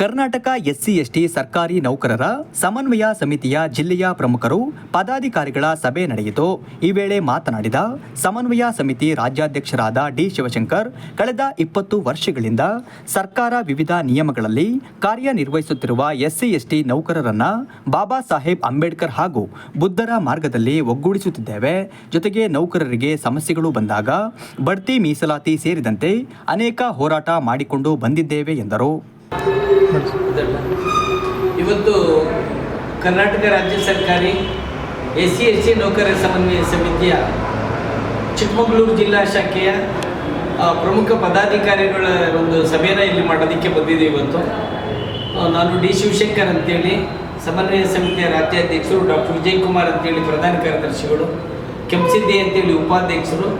Karnataka SC ST ಸರ್ಕಾರಿ ನೌಕರರ ಸಮನ್ವಯ ಸಮಿತಿಯ ಜಿಲ್ಲೆಯ ಪ್ರಮುಖರು ಪದಾಧಿಕಾರಿಗಳ ಸಭೆ ನಡೆಯಿತು. ಈ ವೇಳೆ ಮಾತನಾಡಿದ ಸಮನ್ವಯ ಸಮಿತಿ ರಾಜ್ಯಾಧ್ಯಕ್ಷರಾದ ಡಿ ಶಿವಶಂಕರ್, ಕಳೆದ ಇಪ್ಪತ್ತು ವರ್ಷಗಳಿಂದ ಸರ್ಕಾರ ವಿವಿಧ ನಿಯಮಗಳಲ್ಲಿ ಕಾರ್ಯನಿರ್ವಹಿಸುತ್ತಿರುವ ಎಸ್ಸಿ ಎಸ್ಟಿ ನೌಕರರನ್ನ ಬಾಬಾ ಸಾಹೇಬ್ ಅಂಬೇಡ್ಕರ್ ಹಾಗೂ ಬುದ್ಧರ ಮಾರ್ಗದಲ್ಲಿ ಒಗ್ಗೂಡಿಸುತ್ತಿದ್ದೇವೆ. ಜೊತೆಗೆ ನೌಕರರಿಗೆ ಸಮಸ್ಯೆಗಳು ಬಂದಾಗ ಬಡ್ತಿ ಮೀಸಲಾತಿ ಸೇರಿದಂತೆ ಅನೇಕ ಹೋರಾಟ ಮಾಡಿಕೊಂಡು ಬಂದಿದ್ದೇವೆ ಎಂದರು. ಇವತ್ತು ಕರ್ನಾಟಕ ರಾಜ್ಯ ಸರ್ಕಾರಿ ಎಸ್ ಸಿ ಎಸ್ ಸಿ ನೌಕರರ ಸಮನ್ವಯ ಸಮಿತಿಯ ಚಿಕ್ಕಮಗಳೂರು ಜಿಲ್ಲಾ ಶಾಖೆಯ ಪ್ರಮುಖ ಪದಾಧಿಕಾರಿಗಳ ಒಂದು ಸಭೆಯನ್ನು ಇಲ್ಲಿ ಮಾಡೋದಕ್ಕೆ ಬಂದಿದೆ ಇವತ್ತು. ನಾನು ಡಿ ಶಿವಶಂಕರ್ ಅಂತೇಳಿ, ಸಮನ್ವಯ ಸಮಿತಿಯ ರಾಜ್ಯಾಧ್ಯಕ್ಷರು ಡಾಕ್ಟರ್ ವಿಜಯ್ ಕುಮಾರ್ ಅಂತೇಳಿ ಪ್ರಧಾನ ಕಾರ್ಯದರ್ಶಿಗಳು, ಕೆಂಪಸಿದ್ದಿ ಅಂತೇಳಿ ಉಪಾಧ್ಯಕ್ಷರು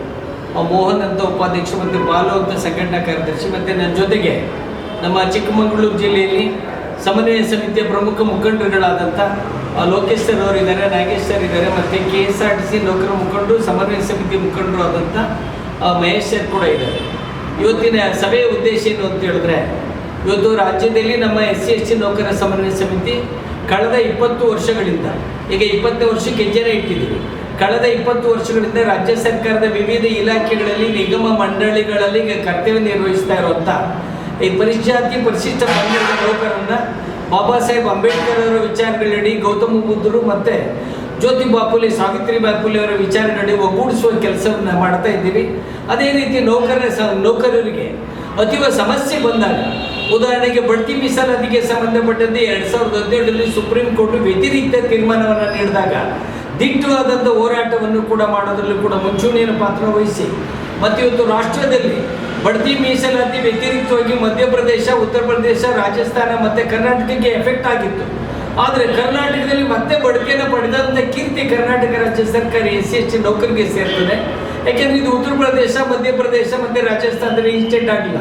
ಮೋಹನ್ ಅಂತ ಉಪಾಧ್ಯಕ್ಷರು, ಮತ್ತು ಬಾಲು ಅಂತ ಸಂಘಟನಾ ಕಾರ್ಯದರ್ಶಿ, ಮತ್ತು ನನ್ನ ಜೊತೆಗೆ ನಮ್ಮ ಚಿಕ್ಕಮಗಳೂರು ಜಿಲ್ಲೆಯಲ್ಲಿ ಸಮನ್ವಯ ಸಮಿತಿಯ ಪ್ರಮುಖ ಮುಖಂಡರುಗಳಾದಂಥ ಲೋಕೇಶ್ ಸರ್ ಅವರು ಇದ್ದಾರೆ ನಾಗೇಶ್ ಸರ್ ಇದ್ದಾರೆ, ಮತ್ತು K S R T C ನೌಕರ ಮುಖಂಡರು ಸಮನ್ವಯ ಸಮಿತಿ ಮುಖಂಡರು ಆದಂಥ ಮಹೇಶ್ ಸರ್ ಕೂಡ ಇದ್ದಾರೆ. ಇವತ್ತಿನ ಸಭೆಯ ಉದ್ದೇಶ ಏನು ಅಂತ ಹೇಳಿದ್ರೆ, ಇವತ್ತು ರಾಜ್ಯದಲ್ಲಿ ನಮ್ಮ ಎಸ್ ಸಿ ಎಸ್ ಟಿ ನೌಕರ ಸಮನ್ವಯ ಸಮಿತಿ ಕಳೆದ ಇಪ್ಪತ್ತು ವರ್ಷಗಳಿಂದ, ಈಗ ಇಪ್ಪತ್ತನೇ ವರ್ಷಕ್ಕೆ ಹೆಜ್ಜೆನೆ ಇಟ್ಟಿದ್ದೀವಿ. ಕಳೆದ ಇಪ್ಪತ್ತು ವರ್ಷಗಳಿಂದ ರಾಜ್ಯ ಸರ್ಕಾರದ ವಿವಿಧ ಇಲಾಖೆಗಳಲ್ಲಿ, ನಿಗಮ ಮಂಡಳಿಗಳಲ್ಲಿ ಈಗ ಕರ್ತವ್ಯ ನಿರ್ವಹಿಸ್ತಾ ಇರುವಂಥ ಈ ಪರಿಶಾತಿ ಪರಿಶಿಷ್ಟ ಪಂಗಡದ ನೌಕರನ್ನ ಬಾಬಾ ಸಾಹೇಬ್ ಅಂಬೇಡ್ಕರ್ ಅವರ ವಿಚಾರಗಳಡಿ ಗೌತಮ ಬುದ್ಧರು ಮತ್ತೆ ಜ್ಯೋತಿ ಬಾಪುಲಿ, ಸಾವಿತ್ರಿ ಬಾಪುಲಿ ಅವರ ವಿಚಾರಗಳಡಿ ಒಗ್ಗೂಡಿಸುವ ಕೆಲಸವನ್ನು ಮಾಡ್ತಾ ಇದ್ದೀವಿ. ಅದೇ ರೀತಿ ನೌಕರರ ನೌಕರರಿಗೆ ಅತೀವ ಸಮಸ್ಯೆ ಬಂದಾಗ, ಉದಾಹರಣೆಗೆ ಬಡ್ತಿ ಮೀಸಲಾತಿಗೆ ಸಂಬಂಧಪಟ್ಟಂತೆ ಎರಡು ಸಾವಿರದ ಹದಿನೇಳರಲ್ಲಿ ಸುಪ್ರೀಂ ಕೋರ್ಟ್ ವ್ಯತಿರಿಕ್ತ ತೀರ್ಮಾನವನ್ನು ನೀಡಿದಾಗ ದಿಟ್ಟವಾದಂಥ ಹೋರಾಟವನ್ನು ಕೂಡ ಮಾಡೋದ್ರಲ್ಲೂ ಕೂಡ ಮುಂಚೂಣಿಯನ್ನು ಪಾತ್ರ ವಹಿಸಿ ಮತ್ತು ಇವತ್ತು ರಾಷ್ಟ್ರದಲ್ಲಿ ಬಡ್ತಿ ಮೀಸಲಾತಿ ವ್ಯತಿರಿಕ್ತವಾಗಿ ಮಧ್ಯಪ್ರದೇಶ, ಉತ್ತರ ಪ್ರದೇಶ, ರಾಜಸ್ಥಾನ ಮತ್ತು ಕರ್ನಾಟಕಕ್ಕೆ ಎಫೆಕ್ಟ್ ಆಗಿತ್ತು. ಆದರೆ ಕರ್ನಾಟಕದಲ್ಲಿ ಮತ್ತೆ ಬಡ್ತಿಯನ್ನು ಪಡೆದಂಥ ಕೀರ್ತಿ ಕರ್ನಾಟಕ ರಾಜ್ಯ ಸರ್ಕಾರ ಎಸ್ ಸಿ ಎಸ್ ಟಿ ನೌಕರಿಗೆ ಸೇರ್ತದೆ. ಯಾಕೆಂದರೆ ಇದು ಉತ್ತರ ಪ್ರದೇಶ, ಮಧ್ಯಪ್ರದೇಶ ಮತ್ತು ರಾಜಸ್ಥಾನದಲ್ಲಿ ಇನ್ಸ್ಟೆಂಟ್ ಆಗಿಲ್ಲ.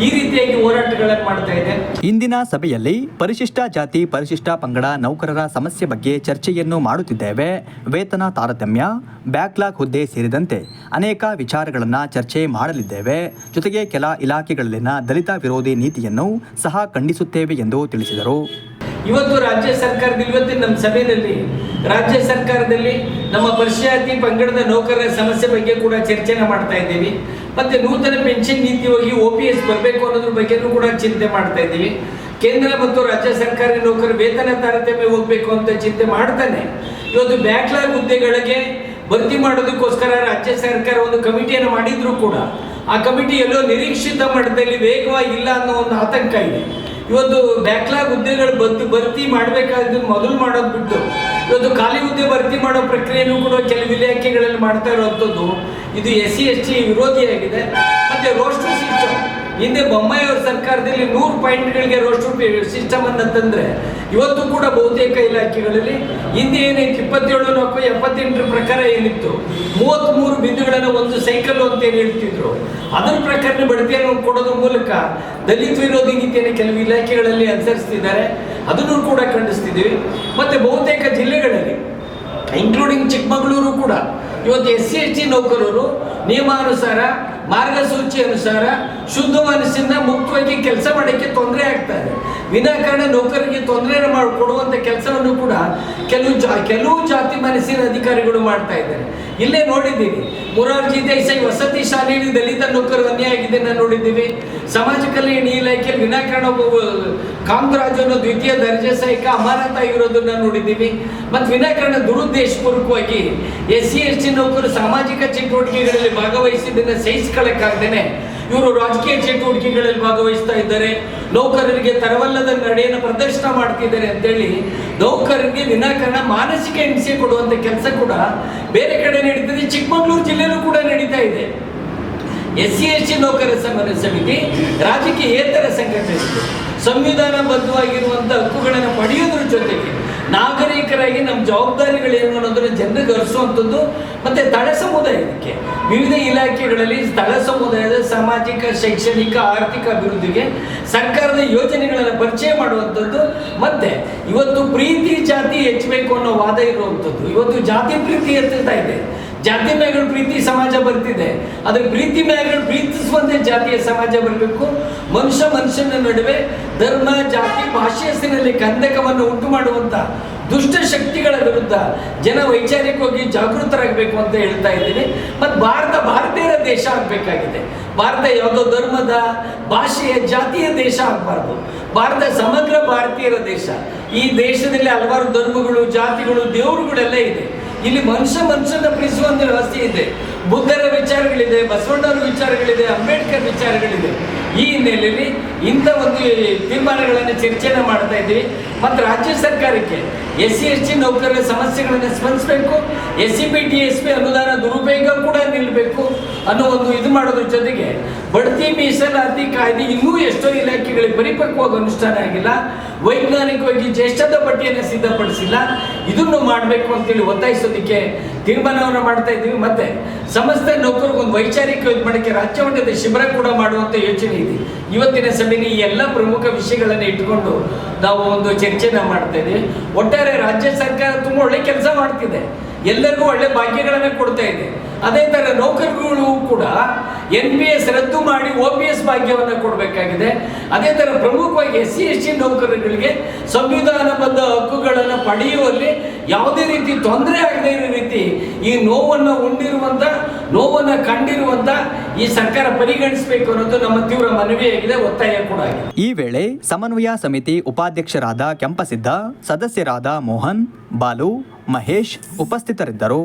ಈ ರೀತಿಯಾಗಿ ಹೋರಾಟಗಳನ್ನು ಮಾಡ್ತಾ ಇದೆ. ಇಂದಿನ ಸಭೆಯಲ್ಲಿ ಪರಿಶಿಷ್ಟ ಜಾತಿ, ಪರಿಶಿಷ್ಟ ಪಂಗಡ ನೌಕರರ ಸಮಸ್ಯೆ ಬಗ್ಗೆ ಚರ್ಚೆಯನ್ನು ಮಾಡುತ್ತಿದ್ದೇವೆ. ವೇತನ ತಾರತಮ್ಯ, ಬ್ಯಾಕ್ಲಾಗ್ ಹುದ್ದೆ ಸೇರಿದಂತೆ ಅನೇಕ ವಿಚಾರಗಳನ್ನು ಚರ್ಚೆ ಮಾಡಲಿದ್ದೇವೆ. ಜೊತೆಗೆ ಕೆಲ ಇಲಾಖೆಗಳಲ್ಲಿನ ದಲಿತ ವಿರೋಧಿ ನೀತಿಯನ್ನು ಸಹ ಖಂಡಿಸುತ್ತೇವೆ ಎಂದು ತಿಳಿಸಿದರು. ಇವತ್ತು ರಾಜ್ಯ ಸರ್ಕಾರದ, ಇವತ್ತಿನ ನಮ್ಮ ಸಭೆಯಲ್ಲಿ, ರಾಜ್ಯ ಸರ್ಕಾರದಲ್ಲಿ ನಮ್ಮ ಪರಿಷಾತಿ ಪಂಗಡದ ನೌಕರರ ಸಮಸ್ಯೆ ಬಗ್ಗೆ ಕೂಡ ಚರ್ಚೆನ ಮಾಡ್ತಾ ಇದ್ದೀವಿ. ಮತ್ತೆ ನೂತನ ಪೆನ್ಷನ್ ನೀತಿ ಹೋಗಿ ಒ ಪಿ ಎಸ್ ಬರಬೇಕು ಅನ್ನೋದ್ರ ಬಗ್ಗೆನೂ ಕೂಡ ಚಿಂತೆ ಮಾಡ್ತಾ ಇದ್ದೀವಿ. ಕೇಂದ್ರ ಮತ್ತು ರಾಜ್ಯ ಸರ್ಕಾರಿ ನೌಕರ ವೇತನ ತಾರತಮ್ಯ ಹೋಗ್ಬೇಕು ಅಂತ ಚಿಂತೆ ಮಾಡ್ತಾನೆ. ಇವತ್ತು ಬ್ಯಾಕ್ಲಾಗ್ ಹುದ್ದೆಗಳಿಗೆ ಭರ್ತಿ ಮಾಡೋದಕ್ಕೋಸ್ಕರ ರಾಜ್ಯ ಸರ್ಕಾರ ಒಂದು ಕಮಿಟಿಯನ್ನು ಮಾಡಿದ್ರು ಕೂಡ. ಆ ಕಮಿಟಿ ಎಲ್ಲೋ ನಿರೀಕ್ಷಿತ ಮಟ್ಟದಲ್ಲಿ ವೇಗವಾಗಿ ಇಲ್ಲ ಅನ್ನೋ ಒಂದು ಆತಂಕ ಇದೆ. ಇವತ್ತು ಬ್ಯಾಕ್ಲಾಗ್ ಹುದ್ದೆಗಳು ಬದ್ದು ಭರ್ತಿ ಮಾಡಬೇಕಾದ್ದು ಮೊದಲು ಮಾಡೋದು ಬಿಟ್ಟು, ಇವತ್ತು ಖಾಲಿ ಹುದ್ದೆ ಭರ್ತಿ ಮಾಡೋ ಪ್ರಕ್ರಿಯೆನೂ ಕೂಡ ಕೆಲವು ಇಲಾಖೆಗಳಲ್ಲಿ ಮಾಡ್ತಾ ಇರುವಂಥದ್ದು. ಇದು ಎಸ್ ಸಿ, ಎಸ್ ಟಿ ವಿರೋಧಿಯಾಗಿದೆ ಮತ್ತು ರೋಸ್ಟರ್ ಸಿಸ್ಟಮ್. ಹಿಂದೆ ಬೊಮ್ಮಾಯಿ ಸರ್ಕಾರದಲ್ಲಿ ನೂರು ಪಾಯಿಂಟ್ಗಳಿಗೆ ರೋಸ್ಟರ್ ಸಿಸ್ಟಮ್ ಅನ್ನ ತಂದ್ರೆ, ಇವತ್ತು ಕೂಡ ಬಹುತೇಕ ಇಲಾಖೆಗಳಲ್ಲಿ ಹಿಂದೆ ಏನೈತಿ ಇಪ್ಪತ್ತೇಳು ನಾಲ್ಕು ಎಪ್ಪತ್ತೆಂಟರ ಪ್ರಕಾರ ಏನಿತ್ತು? ಮೂವತ್ತ್ಮೂರು ಬಿಂದುಗಳನ್ನು ಒಂದು ಸೈಕಲ್ ಅಂತ ಏನು ಹೇಳ್ತಿದ್ರು? ಅದರ ಪ್ರಕಾರ ಬಡತಿಯನ್ನು ಕೊಡೋದ್ರ ಮೂಲಕ ದಲಿತ ವಿರೋಧಿ ನೀತಿಯನ್ನು ಕೆಲವು ಇಲಾಖೆಗಳಲ್ಲಿ ಅನುಸರಿಸ್ತಿದ್ದಾರೆ. ಅದನ್ನು ಕೂಡ ಖಂಡಿಸ್ತಿದ್ದೀವಿ. ಮತ್ತೆ ಬಹುತೇಕ ಜಿಲ್ಲೆಗಳಲ್ಲಿ ಇನ್ಕ್ಲೂಡಿಂಗ್ ಚಿಕ್ಕಮಗಳೂರು ಕೂಡ, ಇವತ್ತು ಎಸ್ ಸಿ ಎಸ್ ಟಿ ನೌಕರರು ನಿಯಮಾನುಸಾರ ಮಾರ್ಗಸೂಚಿ ಅನುಸಾರ ಶುದ್ಧ ಮನಸ್ಸಿಂದ ಮುಕ್ತವಾಗಿ ಕೆಲಸ ಮಾಡೋಕ್ಕೆ ತೊಂದರೆ ಆಗ್ತಾ ಇದೆ. ವಿನಾಕಾರಣ ನೌಕರರಿಗೆ ತೊಂದರೆ ಮಾಡಿ ಕೊಡುವಂಥ ಕೆಲಸವನ್ನು ಕೂಡ ಕೆಲವು ಜಾ, ಕೆಲವು ಜಾತಿ ಮನಸ್ಸಿನ ಅಧಿಕಾರಿಗಳು ಮಾಡ್ತಾ ಇದ್ದಾರೆ. ಇಲ್ಲೇ ನೋಡಿದ್ದೀವಿ. ಮುರಾರ್ಜಿ ದೇಸಾಯಿ ವಸತಿ ಶಾಲೆಯಲ್ಲಿ ದಲಿತ ನೌಕರು ಅನ್ಯಾಯ ನೋಡಿದ್ದೀವಿ. ಸಮಾಜ ಕಲ್ಯಾಣ ಇಲಾಖೆಯಲ್ಲಿ ವಿನಾಕಾರಣ ಒಬ್ಬ ಕಾಮರಾಜು ದ್ವಿತೀಯ ದರ್ಜೆ ಸಹಿತ ಅಮಾನತ ಆಗಿರೋದನ್ನ ನೋಡಿದ್ದೀವಿ. ಮತ್ತು ವಿನಾಕಾರಣ ದುರುದ್ದೇಶಪೂರ್ವಕವಾಗಿ ಎಸ್ ಸಿ ಎಸ್ ಟಿ ನೌಕರು ಸಾಮಾಜಿಕ ಚಟುವಟಿಕೆಗಳಲ್ಲಿ ಭಾಗವಹಿಸಿದ್ದನ್ನು ಸಹಿಸಿಕೊಳ್ಳಕ್ಕಾಗ್ದೇನೆ ಇವರು ರಾಜಕೀಯ ಚಟುವಟಿಕೆಗಳಲ್ಲಿ ಭಾಗವಹಿಸ್ತಾ ಇದ್ದಾರೆ. ನೌಕರರಿಗೆ ತರವಲ್ಲದ ನಡೆಯನ್ನು ಪ್ರದರ್ಶನ ಮಾಡ್ತಿದ್ದಾರೆ ಅಂತೇಳಿ ನೌಕರರಿಗೆ ವಿನಾಕಾರಣ ಮಾನಸಿಕ ಹಿಂಸೆ ಕೊಡುವಂಥ ಕೆಲಸ ಕೂಡ ಬೇರೆ ಕಡೆ ನಡೀತದೆ. ಚಿಕ್ಕಮಗಳೂರು ಜಿಲ್ಲೆಯಲ್ಲೂ ಕೂಡ ನಡೀತಾ ಇದೆ. ಎಸ್ ಸಿ ಎಸ್ ಟಿ ನೌಕರ ಸಮನ್ವಯ ಸಮಿತಿ ರಾಜಕೀಯೇತರ ಸಂಘಟನೆ ಸಂವಿಧಾನ ಸಂವಿಧಾನಬದ್ಧವಾಗಿರುವಂಥ ಹಕ್ಕುಗಳನ್ನು ಪಡೆಯೋದ್ರ ಜೊತೆಗೆ ನಾಗರಿಕರಾಗಿ ನಮ್ಮ ಜವಾಬ್ದಾರಿಗಳೇನು ಅನ್ನೋದನ್ನ ಜನರಿಗೆ ಅರಿಸುವಂಥದ್ದು ಮತ್ತೆ ತಳ ಸಮುದಾಯ ಇದಕ್ಕೆ. ವಿವಿಧ ಇಲಾಖೆಗಳಲ್ಲಿ ತಳ ಸಮುದಾಯದ ಸಾಮಾಜಿಕ, ಶೈಕ್ಷಣಿಕ, ಆರ್ಥಿಕ ಅಭಿವೃದ್ಧಿಗೆ ಸರ್ಕಾರದ ಯೋಜನೆಗಳನ್ನು ಪರಿಚಯ ಮಾಡುವಂಥದ್ದು ಮತ್ತೆ ಇವತ್ತು ಪ್ರೀತಿ ಜಾತಿ ಹೆಚ್ಚಬೇಕು ಅನ್ನೋ ವಾದ ಇರುವಂಥದ್ದು. ಇವತ್ತು ಜಾತಿ ಪ್ರೀತಿ ಎತ್ತುತ್ತಾ ಇದೆ ಜಾತಿ ಮ್ಯಾಗಳು ಪ್ರೀತಿ ಸಮಾಜ ಬರ್ತಿದೆ. ಅದ್ರ ಪ್ರೀತಿ ಮ್ಯಾಗಳು ಪ್ರೀತಿಸುವಂತೆ ಜಾತಿಯ ಸಮಾಜ ಬರಬೇಕು. ಮನುಷ್ಯ ಮನುಷ್ಯನ ನಡುವೆ ಧರ್ಮ, ಜಾತಿ, ಭಾಷೆ ಹೆಸರಿನಲ್ಲಿ ಕಂದಕವನ್ನು ಉಂಟು ಮಾಡುವಂತ ದುಷ್ಟ ಶಕ್ತಿಗಳ ವಿರುದ್ಧ ಜನ ವೈಚಾರಿಕವಾಗಿ ಜಾಗೃತರಾಗಬೇಕು ಅಂತ ಹೇಳ್ತಾ ಇದ್ದೀನಿ. ಮತ್ತು ಭಾರತ ಭಾರತೀಯರ ದೇಶ ಆಗಬೇಕಾಗಿದೆ. ಭಾರತ ಯಾವುದೋ ಧರ್ಮದ, ಭಾಷೆಯ, ಜಾತಿಯ ದೇಶ ಆಗಬಾರ್ದು. ಭಾರತ ಸಮಗ್ರ ಭಾರತೀಯರ ದೇಶ. ಈ ದೇಶದಲ್ಲಿ ಹಲವಾರು ಧರ್ಮಗಳು, ಜಾತಿಗಳು, ದೇವರುಗಳೆಲ್ಲ ಇದೆ. ಇಲ್ಲಿ ಮನುಷ್ಯ ಮನುಷ್ಯನ ಪ್ರೀತಿಸುವ ಒಂದು ವ್ಯವಸ್ಥೆ ಇದೆ. ಬುದ್ಧರ ವಿಚಾರಗಳಿದೆ, ಬಸವಣ್ಣವರ ವಿಚಾರಗಳಿದೆ, ಅಂಬೇಡ್ಕರ್ ವಿಚಾರಗಳಿದೆ. ಈ ಹಿನ್ನೆಲೆಯಲ್ಲಿ ಇಂಥ ಒಂದು ತೀರ್ಮಾನಗಳನ್ನು ಚರ್ಚೆಯನ್ನು ಮಾಡ್ತಾ ಇದ್ದೀವಿ. ಮತ್ತು ರಾಜ್ಯ ಸರ್ಕಾರಕ್ಕೆ ಎಸ್ ಸಿ ಎಸ್ ಟಿ ನೌಕರರ ಸಮಸ್ಯೆಗಳನ್ನು ಸ್ಪಂದಿಸಬೇಕು. S C B T, S P ಅನುದಾನ ದುರುಪಯೋಗ ಕೂಡ ನಿಲ್ಲಬೇಕು ಅನ್ನೋ ಒಂದು ಇದು ಮಾಡೋದ್ರ ಜೊತೆಗೆ ಬಡ್ತಿ ಮೀಸಲಾತಿ ಕಾಯ್ದೆ ಇನ್ನೂ ಎಷ್ಟೋ ಇಲಾಖೆಗಳಿಗೆ ಪರಿಪಕ್ವವಾಗಿ ಅನುಷ್ಠಾನ ಆಗಿಲ್ಲ. ವೈಜ್ಞಾನಿಕವಾಗಿ ಜ್ಯೇಷ್ಠದ ಪಟ್ಟಿಯನ್ನು ಸಿದ್ಧಪಡಿಸಿಲ್ಲ. ಇದನ್ನು ಮಾಡಬೇಕು ಅಂತೇಳಿ ಒತ್ತಾಯಿಸೋದಕ್ಕೆ ತೀರ್ಮಾನವನ್ನು ಮಾಡ್ತಾ ಇದ್ದೀವಿ. ಮತ್ತೆ ಸಮಸ್ತ ನೌಕರಿಗೊಂದು ವೈಚಾರಿಕ ಮಾಡೋಕ್ಕೆ ರಾಜ್ಯ ಮಟ್ಟದ ಶಿಬಿರ ಕೂಡ ಮಾಡುವಂಥ ಯೋಚನೆ ಇದೆ. ಇವತ್ತಿನ ಸಭೆಯಲ್ಲಿ ಈ ಎಲ್ಲ ಪ್ರಮುಖ ವಿಷಯಗಳನ್ನು ಇಟ್ಟುಕೊಂಡು ನಾವು ಒಂದು ಚರ್ಚೆನ ಮಾಡ್ತಾ ಇದ್ದೀವಿ. ಒಟ್ಟಾರೆ ರಾಜ್ಯ ಸರ್ಕಾರ ತುಂಬ ಒಳ್ಳೆ ಕೆಲಸ ಮಾಡ್ತಿದೆ. ಎಲ್ಲರಿಗೂ ಒಳ್ಳೆ ಭಾಗ್ಯಗಳನ್ನು ಕೊಡ್ತಾ ಇದೆ. ಅದೇ ಥರ ನೌಕರರುಗಳು ಕೂಡ ಎನ್ ಪಿ ಎಸ್ ರದ್ದು ಮಾಡಿ ಒ ಪಿ ಎಸ್ ಭಾಗ್ಯವನ್ನು ಕೊಡಬೇಕಾಗಿದೆ. ಅದೇ ಥರ ಪ್ರಮುಖವಾಗಿ ಎಸ್ ಸಿ ಎಸ್ ಟಿ ನೌಕರರುಗಳಿಗೆ ಸಂವಿಧಾನಬದ್ಧ ಹಕ್ಕುಗಳನ್ನು ಪಡೆಯುವಲ್ಲಿ ಯಾವುದೇ ರೀತಿ ತೊಂದರೆ ಆಗದೇ ಇರೋ ರೀತಿ ಈ ನೋವನ್ನು ಉಂಡಿರುವಂಥ ನೋವನ್ನು ಕಂಡಿರುವಂಥ ಈ ಸರ್ಕಾರ ಪರಿಗಣಿಸಬೇಕು ಅನ್ನೋದು ನಮ್ಮ ತೀವ್ರ ಮನವಿಯಾಗಿದೆ, ಒತ್ತಾಯ ಕೂಡ ಆಗಿದೆ. ಈ ವೇಳೆ ಸಮನ್ವಯ ಸಮಿತಿ ಉಪಾಧ್ಯಕ್ಷರಾದ ಕೆಂಪಸಿದ್ದ ಸದಸ್ಯರಾದ ಮೋಹನ್, ಬಾಲು, ಮಹೇಶ್ ಉಪಸ್ಥಿತರಿದ್ದರು.